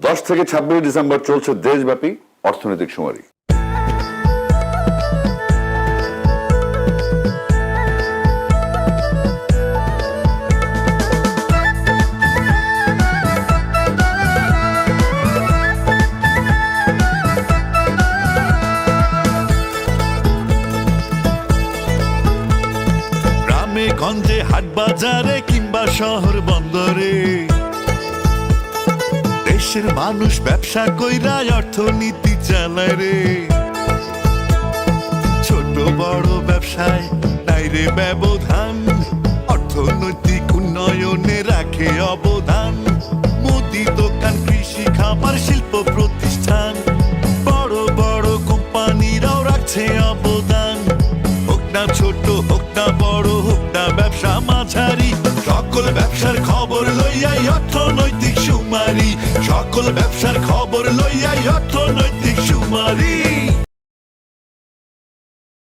দশ থেকে ছাব্বিশ ডিসেম্বর চলছে দেশব্যাপী অর্থনৈতিক শুমারি। গ্রামে, গঞ্জে হাট বাজারে কিংবা শহর বন্দরে দেশের মানুষ ব্যবসা কইরা অর্থনীতি চালায় রে। ছোট বড় ব্যবসায় নাই রে ব্যবধান, অর্থনৈতিক উন্নয়নে রাখে অবদান। মুদি দোকান, কৃষি খাবার শিল্প প্রতিষ্ঠান, বড় বড় কোম্পানিরাও রাখছে অবদান। হোক না ছোট, হোক না বড়, হোক না ব্যবসা মাঝারি, সকল ব্যবসার খবর লইয়াই অর্থনৈতিক সুমারি সকল ব্যবসার খবর লইয়াই অর্থনৈতিক সুমারি